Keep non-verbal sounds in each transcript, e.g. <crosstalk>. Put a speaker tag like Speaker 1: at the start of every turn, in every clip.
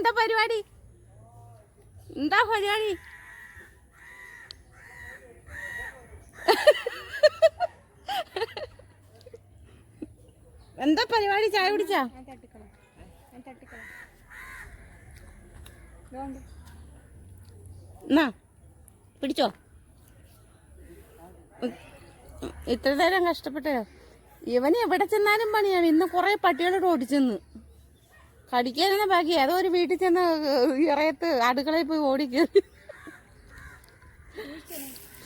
Speaker 1: എന്താ പരിപാടി? എന്താ പരിപാടി? എന്താ പരിപാടി? ചായ കുടിച്ചാ? എന്നാ പിടിച്ചോ? ഇത്ര നേരം കഷ്ടപ്പെട്ടോ ഇവന് എവിടെ ചെന്നാലും പണിയാണ്. ഇന്ന് കുറെ പട്ടികളോട് ഓടിച്ചെന്ന്. കടിക്കാനെന്ന ബാക്കി അതോ ഒരു വീട്ടിൽ ചെന്ന് ഇറയത്ത് അടുക്കളയിൽ പോയി ഓടിക്കും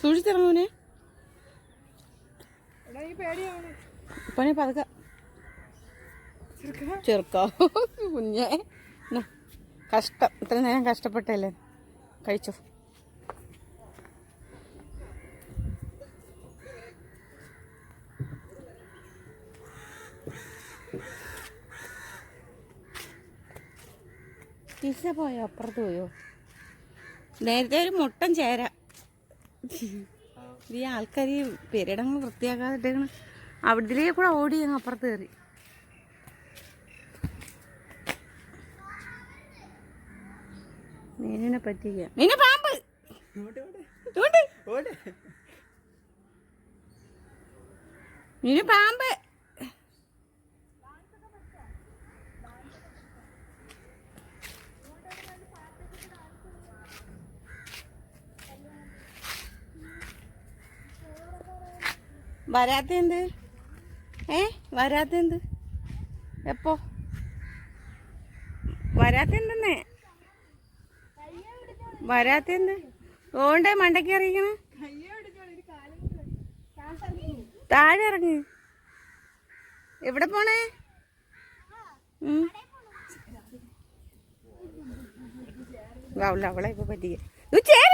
Speaker 1: സൂക്ഷിച്ചിറങ്ങൂനെ പണി പതുക്ക. ചെറുക്കോ? കുഞ്ഞേ. കഷ്ടം. ഇത്ര നേരം കഷ്ടപ്പെട്ടല്ലേ? കഴിച്ചോ. പിസ പോയോ? അപ്പുറത്ത് പോയോ? നേരത്തെ ഒരു മുട്ടൻ ചേര. ഈ ആൾക്കാർ ഈ പെരിടങ്ങൾ വൃത്തിയാക്കാതിട്ടേക്കണ്. അവിടത്തിലേക്ക് കൂടെ ഓടി അങ്ങ് അപ്പുറത്ത് കയറി. മീനിനെ പറ്റിക്ക. മീനെ പാമ്പ്. മീന് പാമ്പ്. വരാത്ത എന്ത് ഏ? വരാത്തെന്ത് എപ്പോ? വരാത്തെന്തെന്നേ വരാത്തെന്ത് ഓണ്ടേ മണ്ടയ്ക്ക് അറിയിക്കണ താഴെ ഇറങ്ങി എവിടെ പോണേ. അവളെ ഇപ്പൊ പറ്റിയേ ചേര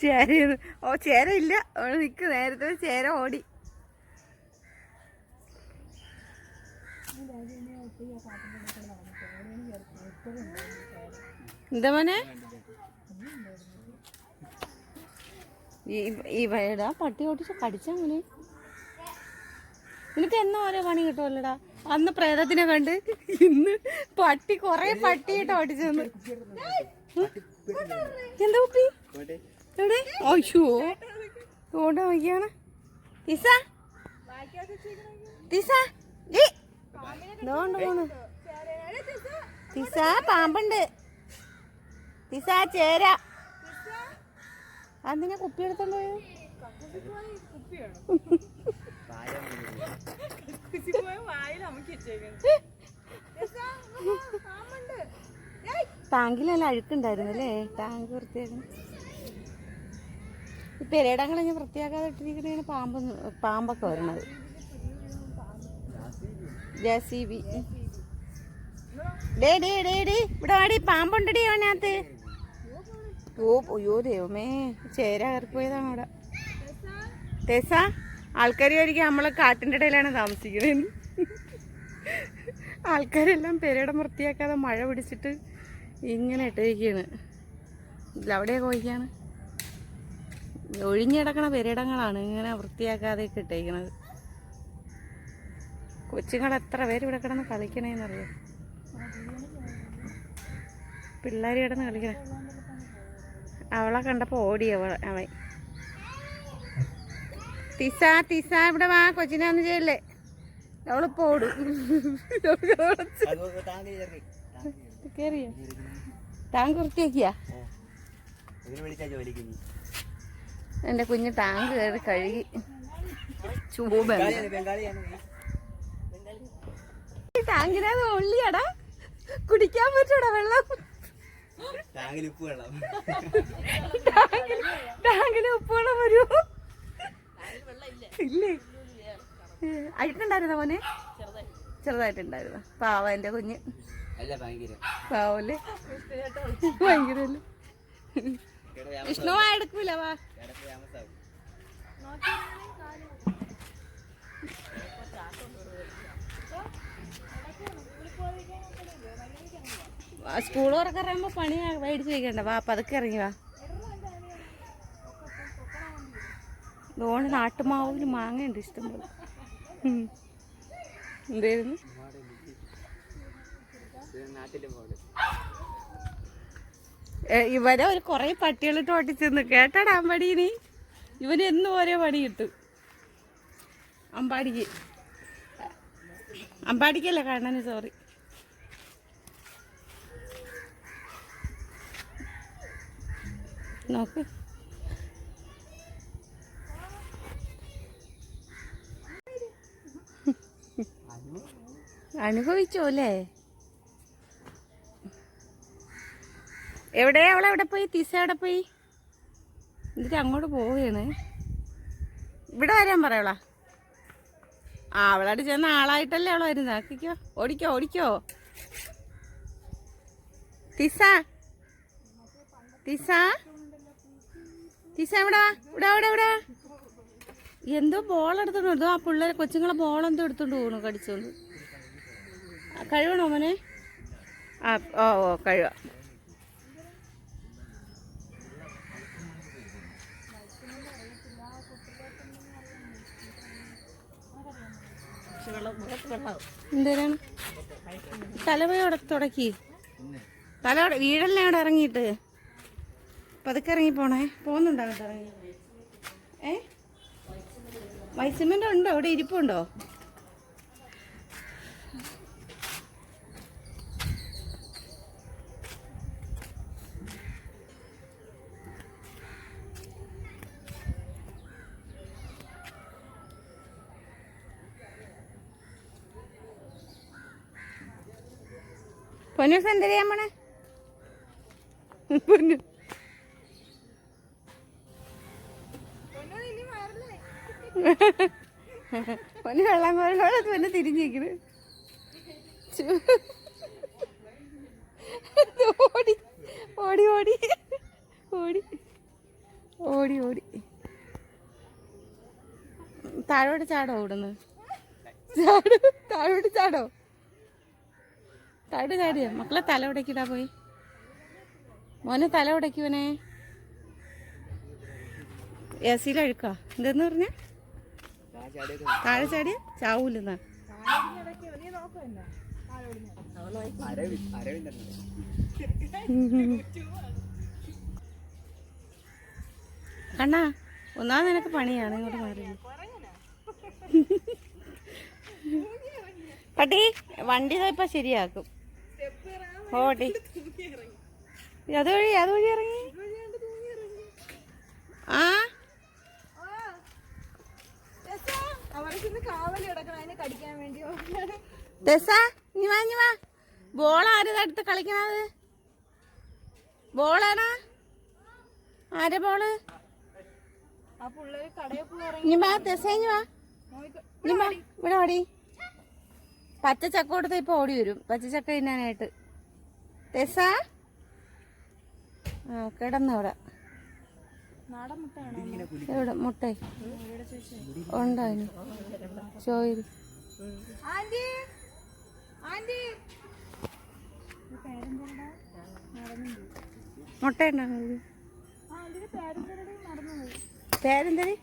Speaker 1: ചേര. ഓ ചേര ഇല്ല നിക്ക് നേരത്തെ ചേര ഓടി. എന്താ മോനെ? ഈ- വയടാ പട്ടി ഓട്ടിച്ച കടിച്ചാ മോനെ. നിനക്ക് എന്നും ഓരോ പണി കിട്ടുമല്ലടാ അന്ന് പ്രേതത്തിനെ കണ്ട് ഇന്ന് പട്ടി കൊറേ പട്ടിയിട്ട് ഓടിച്ചെന്ന് എന്താ കുപ്പി? എവിടെ? അയ്യോ. ഓടാ വയ്യാണ് തിസ തിസ ഏ ഇതോണ്ട് പോണ് തിസ. പാമ്പുണ്ട്. തിസ ചേര. അതിനെ കുപ്പി എടുത്തോണ്ട് പോയോ? ടാങ്കിലെല്ലാം അഴുക്കുണ്ടായിരുന്നു അല്ലേ? ടാങ്ക് വൃത്തിയാക്കണം ഈ ഞാൻ വൃത്തിയാക്കാതെ ഇട്ടിരിക്കുന്ന പാമ്പ് പാമ്പൊക്കെ വരണത്. J C B. ഡേ ഡേ ഡേ ഡേ ഇവിടെ വാടി പാമ്പുണ്ടടി അവനകത്ത്. ഓ അയ്യോ ദൈവമേ. ചേര കയറിപ്പോയതാണ് അവിടെ. തെസ ആൾക്കാർ ഒരിക്കൽ നമ്മളെ കാട്ടിന്റെ ഇടയിലാണ് താമസിക്കുന്നത് ആൾക്കാരെല്ലാം പെരയുടെ വൃത്തിയാക്കാതെ മഴ പിടിച്ചിട്ട് ഇങ്ങനെ ഇട്ടിരിക്കുകയാണ് അവിടെ കോഴിക്കാണ് ഒഴിഞ്ഞിടക്കണ പെരയിടങ്ങളാണ് ഇങ്ങനെ വൃത്തിയാക്കാതെ ഇട്ടേക്കണത്. കൊച്ചുങ്ങൾ എത്ര പേര് ഇവിടെ കിടന്ന് കളിക്കണേന്നറിയോ? പിള്ളേർ കിടന്ന് കളിക്കണേ. അവളെ കണ്ടപ്പോൾ ഓടി അവൾ അവൻ. തിസ തിസ ഇവിടെ വാ കൊച്ചിനെ ഒന്നും ചെയ്യല്ലേ? അവളിപ്പോ ഓടും. കേറിയോ? ടാങ്ക് വൃത്തിയാക്കിയാ? എന്റെ കുഞ്ഞ് ടാങ്ക് കയറി കഴുകി. ടാങ്കിനകത്ത് ഉള്ളിയടാ കുടിക്കാൻ പറ്റൂടാ വെള്ളം.
Speaker 2: ഉപ്പ് വെള്ളം
Speaker 1: ടാങ്കിൽ ടാങ്കിന് ഉപ്പുവെള്ളം വരുമോ ഇല്ലേ? അഴുക്കുണ്ടായിരുന്ന മോനെ? ചെറുതായിട്ടുണ്ടായിരുന്നു? പാവ എന്റെ കുഞ്ഞ്. പാവല്ലേ? ഭയങ്കരല്ലേ? വിഷ്ണു എടുക്കൂല വാ. സ്കൂൾ തുറക്കറാകുമ്പോ പണി മേടിച്ച് വയ്ക്കണ്ട വാ പതുക്കെ ഇറങ്ങി വാ. അതുകൊണ്ട് നാട്ടുമാവിന് മാങ്ങയുണ്ട് ഇഷ്ടംപോലെ. എന്തായിരുന്നു ഇവരെ ഒരു കുറെ പട്ടികളിട്ട് ഓട്ടിച്ചെന്ന് കേട്ടാടാ അമ്പാടീനി ഇവന് എന്നും ഓരോ പണി കിട്ടും. അമ്പാടിക്ക്. അമ്പാടിക്കല്ല കണ്ണന് സോറി നോക്ക്. അനുഭവിച്ചോ അല്ലേ? എവിടെ? അവളെവിടെ പോയി? തിസ എവിടെ പോയി? എന്നിട്ട് അങ്ങോട്ട് പോവുകയാണ്. ഇവിടെ വരാൻ പറയവളാ ആ അവളോട് ചെന്ന ആളായിട്ടല്ലേ അവൾ വരുന്നത് ആക്കിക്കോ. ഓടിക്കോ ഓടിക്കോ. തിസ. തിസ. എന്തോ ബോൾ എടുത്തോണ്ട് എന്തോ ആ പിള്ളേരെ കൊച്ചുങ്ങളെ ബോൾ എന്തോ എടുത്തോണ്ട് പോകണു കടിച്ചോണ്ട്. കഴിവണോ മോനെ? ആ ഓ ഓ കഴിവ എന്തേരാണ്? തലപോയി അവിടെ തുടക്കി. തല വീടല്ലേ അവിടെ ഇറങ്ങിയിട്ട്. പതുക്കെ ഇറങ്ങി പോണേ. പോകുന്നുണ്ടോ ഇറങ്ങി? ഏ? വൈസിമെന്റ് ഉണ്ടോ? അവിടെ ഇരിപ്പുണ്ടോ? ചെയ്യാൻ പോണേ? പൊന്നു പൊന്നു വെള്ളം കോരിനോട് പിന്നെ തിരിഞ്ഞിരിക്കണ് ഓടി. ഓടി ഓടി. ഓടി. ഓടി ഓടി. താഴോട്ട് ചാടോ ഓടുന്നു ചാടോ. താഴോട്ട് ചാടോ? താഴോട്ട് ചാടിയോ? മക്കളെ തല ഉടക്കിടാ പോയി. മോനെ തല ഉടക്കുവനെ എ സിയിൽ എന്തെന്ന് പറഞ്ഞ? താഴെ ചാടിയ ചാവൂലെന്നാ. കണ്ണാ ഒന്നാമത് നിനക്ക് പണിയാണ് ഇങ്ങോട്ട് മാറി. പട്ടി വണ്ടി ഇപ്പൊ ശരിയാക്കും. ഓടി. അതുവഴി അതുവഴി ഇറങ്ങി. ആ
Speaker 3: അവർക്ക് കാവലി കിടക്കണം അതിനെ കടിക്കാൻ വേണ്ടിയോ
Speaker 1: ദസ ഇനി വാ ഇനി വാ ബോൾ എടുത്ത് കളിക്കണത്? ബോളാണോ ആരെ ബോൾ ഇവിടെ ഓടി. പച്ച ചക്ക കൊടുത്ത ഇപ്പൊ ഓടി വരും. പച്ച ചക്ക തിന്നാനായിട്ട്. ദസ ആ കിടന്നവിടെ. എവിടെ? മുട്ട? ഉണ്ടോ അതിന്?
Speaker 3: ആന്റി
Speaker 1: മുട്ട ഉണ്ടോ
Speaker 3: ആന്റിയുടെ പേരെന്തരടി നടന്നു പോയി
Speaker 1: പേരെന്തരി?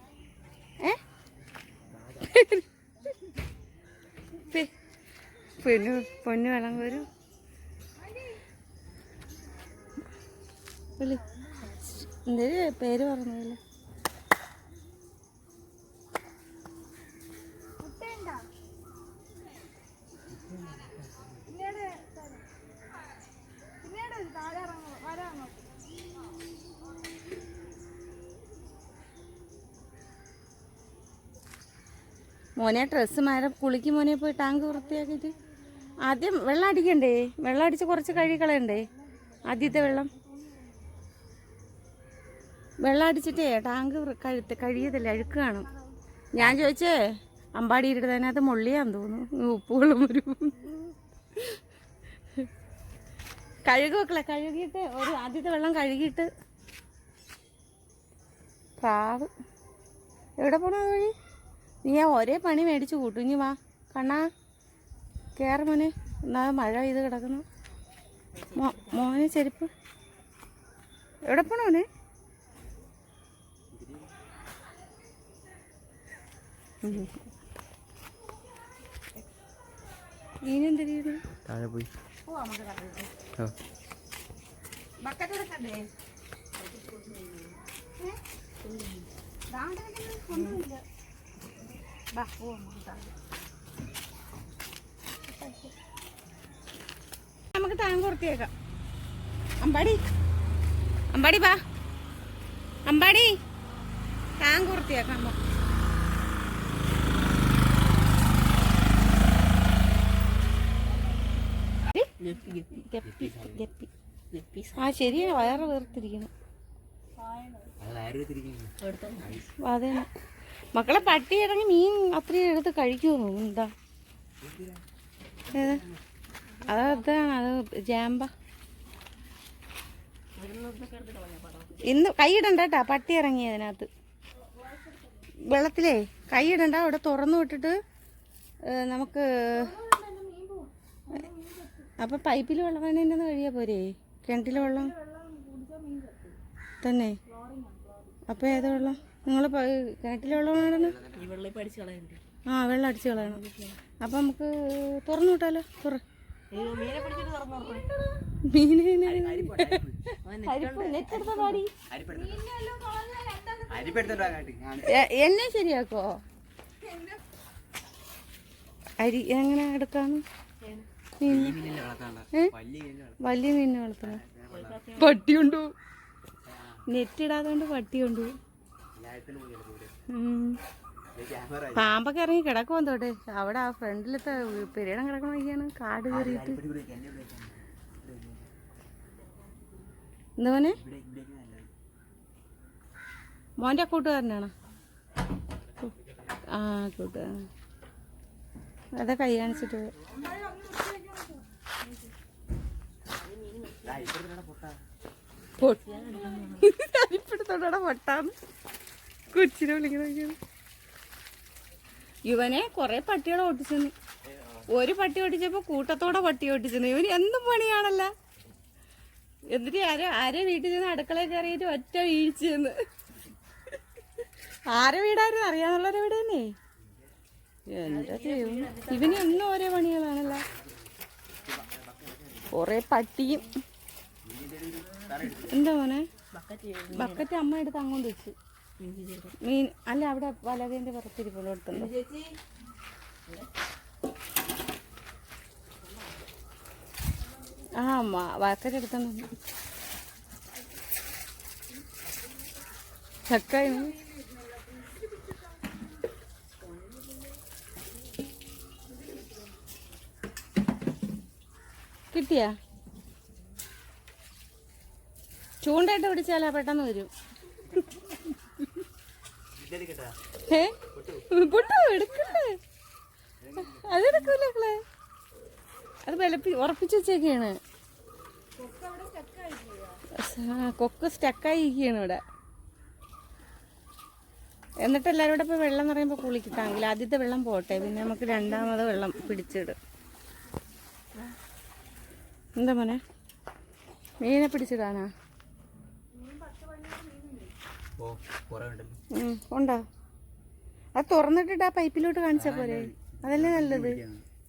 Speaker 1: ഏ? പൊന്നു പൊന്നു വെള്ളം വരും വിളി. എന്തേര് പേര് പറഞ്ഞില്ല മോനെ ഡ്രസ്സ് മാരം കുളിക്ക് മോനെ പോയി ടാങ്ക് വൃത്തിയാക്കിയിട്ട്. ആദ്യം വെള്ളം അടിക്കണ്ടേ? വെള്ളം അടിച്ച് കുറച്ച് കഴുകി കളയണ്ടേ? ആദ്യത്തെ വെള്ളം. വെള്ളം അടിച്ചിട്ടേ ടാങ്ക് കഴുത്ത് കഴിയതല്ലേ അഴുക്ക് കാണും. ഞാൻ ചോദിച്ചേ അമ്പാടി ഇടുന്നതിനകത്ത് മുള്ളിയാന്ന് തോന്നുന്നു. ഉപ്പുകളും ഒരു കഴുകി വെക്കല കഴുകിയിട്ട് ഒരു ആദ്യത്തെ വെള്ളം കഴുകിയിട്ട് പ്രാവ്. എവിടെ പോണ വഴി? നീ ആ ഒരേ പണി മേടിച്ച് കൂട്ടും. ഇനി വാ കണ്ണാ. കയറി മോനെ. എന്നാ മഴ പെയ്ത് കിടക്കുന്നു. മോനെ ചെരുപ്പ്. എവിടെ പോണ മോനെ മീനെന്തിരിക്കുന്നു
Speaker 2: താഴെ പോയി.
Speaker 1: നമുക്ക്. നമുക്ക് ടാങ്ക് വൃത്തിയാക്കാം അമ്പാടി. അമ്പാടി ബാ. അമ്പാടി. ടാങ്ക് വൃത്തിയാക്കാം ബാ. ആ ശരിയാ വയറ്
Speaker 2: അതെ.
Speaker 1: മക്കളെ പട്ടി ഇറങ്ങി മീൻ അത്രയും എടുത്ത് കഴിക്കുമോ എന്താ അതാണ് അത് ജാമ്പ. ഇന്ന് കൈയിടണ്ട കേട്ടാ പട്ടി ഇറങ്ങി അതിനകത്ത്. വെള്ളത്തിലേ കൈയിടണ്ട അവിടെ തുറന്നു വിട്ടിട്ട് നമുക്ക് അപ്പൊ പൈപ്പിൽ വെള്ളം വേണേന്ന് കഴിയാ പോരേ? കിണറ്റിലെ വെള്ളം? തന്നെ? അപ്പൊ ഏതാ വെള്ളം? നിങ്ങൾ കിണറ്റിലെ വെള്ളം വേണമെന്ന് ആ വെള്ളം അടിച്ച് കളയണം. അപ്പൊ നമുക്ക് തുറന്നു വിട്ടാലോ? തുറ.
Speaker 3: മീനെ
Speaker 1: എന്നെ ശരിയാക്കോ? അരി എങ്ങനെ എടുക്കാന്ന് മീൻ
Speaker 2: മീനിനെ വളർത്താനുള്ള
Speaker 1: ഏ?
Speaker 2: വലിയ മീനിനെ
Speaker 1: വളർത്തണ? നെറ്റിടാതുകൊണ്ട് പട്ടി കൊണ്ടു നെറ്റ് ഇടാതെ കൊണ്ട് പട്ടി കൊണ്ടു പാമ്പൊക്കെ ഇറങ്ങി കിടക്കുവാൻ തോട്ടെ അവിടെ ആ ഫ്രണ്ടിലത്തെ പെരിയടം കിടക്കണ വഴിയാണ് കാട് കയറിയിട്ട്. എന്താ മോനെ? മോന്റെ കൂട്ടുകാരനാണ്? ആ കൂട്ടുകാരൻ. അതെ കൈ കാണിച്ചിട്ട്. ഇവനെ കൊറേ പട്ടികളെ ഓട്ടിച്ചെന്ന് ഒരു പട്ടി ഓട്ടിച്ചപ്പോ കൂട്ടത്തോടെ പട്ടി ഓട്ടിച്ചെന്ന് ഇവന് എന്തും പണിയാണല്ല? എന്നിട്ട് ആരെ ആരെ വീട്ടിൽ ചെന്ന് അടുക്കളയിൽ കയറിയിട്ട് ഒറ്റ വീഴ്ചയെന്ന് ആരെ വീടായിരുന്നു? അറിയാന്നുള്ളവരെ വീട് തന്നെ. എന്താ ചെയ്യും ഇവന് എന്നും ഓരോ പണികളാണല്ലോ. കൊറേ പട്ടിയും എന്താ മോനെ? ബക്കറ്റ് അമ്മ എടുത്ത് അങ്ങോട്ട് വെച്ചു. മീൻ അല്ല അവിടെ വലവേന്റെ പുറത്തിരിപ്പുള്ള എടുത്തുണ്ട് ആ അമ്മ ബക്കറ്റ് എടുത്തോണ്ട് ചക്കായി? കിട്ടിയാ? ചൂണ്ടായിട്ട് പിടിച്ചാലാ പെട്ടെന്ന് വരും. ഏ? പൊട്ടോ എടുക്കണ്ടേ അതെടുക്കൂല അത് വിലപ്പി ഉറപ്പിച്ച് വെച്ചേക്കാണ്. കൊക്ക് സ്റ്റക്കായി ഇരിക്കുകയാണ് ഇവിടെ. എന്നിട്ട് എല്ലാവരും കൂടെ ഇപ്പോൾ വെള്ളം നിറയുമ്പോൾ കുളിക്കിട്ടാങ്കിൽ ആദ്യത്തെ വെള്ളം പോട്ടെ. പിന്നെ നമുക്ക് രണ്ടാമത് വെള്ളം പിടിച്ചിടും. എന്താ മോനെ? മീനെ പിടിച്ചിടാനാ
Speaker 2: ഓ കുറെ ഉണ്ടല്ലോ
Speaker 1: ഉം, ഉണ്ടോ അത് തുറന്നിട്ടിട്ട് ആ പൈപ്പിലോട്ട് കാണിച്ചാ പോരെ? അതല്ലേ നല്ലത്.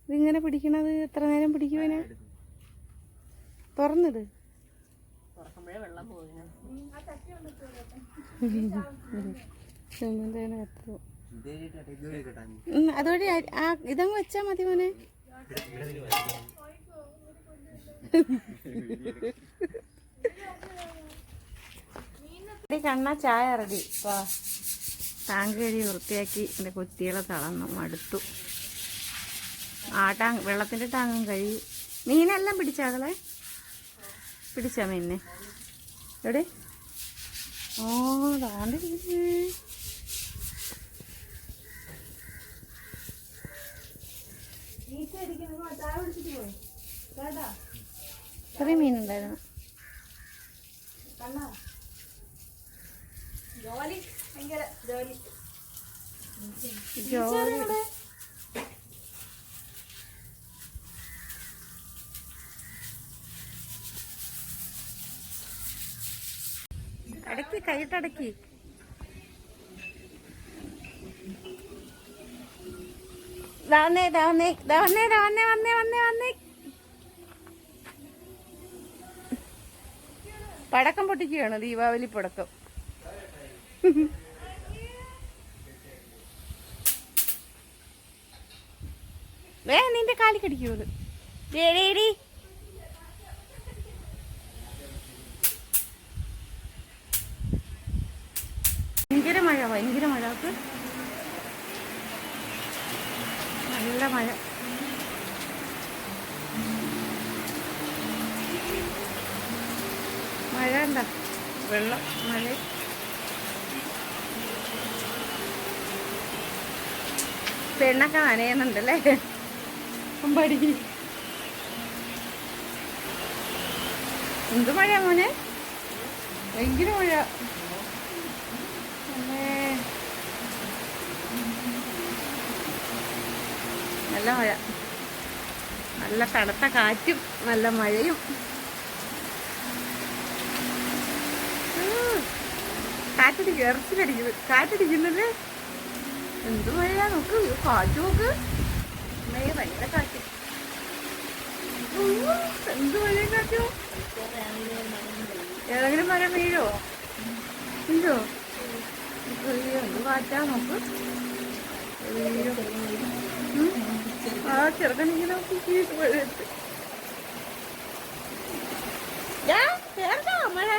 Speaker 1: ഇതിങ്ങനെ പിടിക്കണത് എത്ര നേരം പിടിക്കുവനെ? തുറന്നിട്. അതുവഴി ആ- ആ ഇതങ്ങ് വെച്ചാ മതി മോനെ. എടി കണ്ണ ചായ റെഡി വാ. ടാങ്ക് കഴുകി വൃത്തിയാക്കി എന്റെ കുത്തികളെ തളർന്നു മടുത്തു. ആ ടാങ്ക് വെള്ളത്തിന്റെ ടാങ്കും കഴുകി. മീനെല്ലാം പിടിച്ചാകളെ പിടിച്ചാ മീനെ എവിടെ? ഓ താണ്ട്. ഇത്രയും മീനുണ്ടായിരുന്നു.
Speaker 3: ജോലി ഭയങ്കര ജോലി.
Speaker 1: ജോലി. അടക്കി കൈട്ടടക്കി ദാന്നേ ദാന്നേ ദാന്നേ ദാന്നേ വന്നേ വന്നേ വന്നേ. പടക്കം പൊട്ടിക്കുകയാണ് ദീപാവലി പടക്കം. <laughs> വേ നിന്റെ കാലി കടിക്കൂന്ന് ഡേടി ഭയങ്കര മഴ ഭയങ്കര മഴ. നല്ല മഴ. മഴ എന്താ വെള്ളം. മഴ. പെണ്ണൊക്കെ നനയുന്നുണ്ടല്ലേ? അമ്പാടി. എന്ത് മഴയാ മോനെ? ഭയങ്കര മഴ. നല്ല മഴ. നല്ല കടത്ത കാറ്റും നല്ല മഴയും. കാറ്റടി കാറ്റടിക്കും ഇറച്ചിലടിക്കുന്നത് കാറ്റടിക്കുന്നല്ലേ എന്ത് മഴ നോക്ക് കാറ്റ് നോക്ക്. മഴ ഭയങ്കര കാറ്റ്. എന്ത് മഴയും കാറ്റോ? ഏതെങ്കിലും മരം വീഴോ? ഇല്ലോ എന്ത് കാറ്റാ നോക്ക്. ആ ചെറുക്കൻ ഇങ്ങനെ മഴ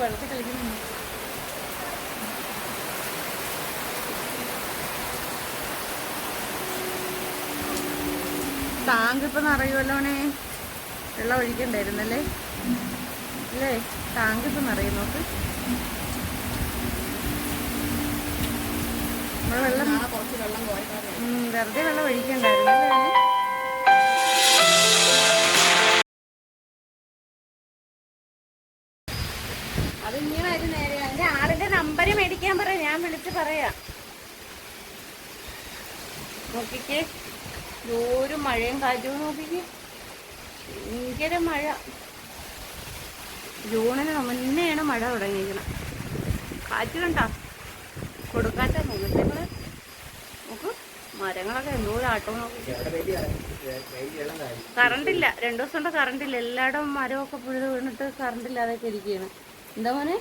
Speaker 1: വെള്ളത്തിൽ കളിക്കുന്നു. ടാങ്ക് ഇപ്പൊ നിറയുമല്ലോണേ വെള്ളം ഒഴിക്കണ്ടായിരുന്നല്ലേ? അല്ലേ? ടാങ്ക് ഇപ്പൊ നിറയും നോക്ക്. വെള്ളം വെറുതെ വെള്ളം ഒഴിക്കണ്ടായിരുന്നല്ലേ? ഒരു നേരെ നമ്പർ മേടിക്കാൻ പറയാം ഞാൻ വിളിച്ച് പറയാം. നോക്കിക്കേ. ഒരു മഴയും കാറ്റും നോക്കിക്ക്. ഭയങ്കര മഴ. ജൂണിന് മുന്നെയാണ് മഴ തുടങ്ങിയിരിക്കണം കാറ്റ് കണ്ടോ? കൊടുക്കാത്ത മുഖത്തേങ്ങൾ നോക്ക് മരങ്ങളൊക്കെ എന്തോ ആട്ടം ഇല്ല. രണ്ടു ദിവസം കൊണ്ട് കറണ്ടില്ല എല്ലായിടവും മരമൊക്കെ പുഴുത് വീണിട്ട് കറണ്ടില്ലാതെ ഇരിക്കുകയാണ്. എന്താ മോനെ?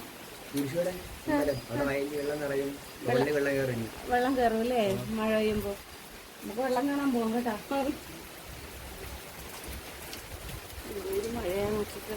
Speaker 2: വെള്ളം കയറും
Speaker 1: അല്ലേ? മഴ പെയ്യുമ്പോ. നമുക്ക് വെള്ളം കാണാൻ പോകും കേട്ടോ. മഴയാണ് വെച്ചിട്ട്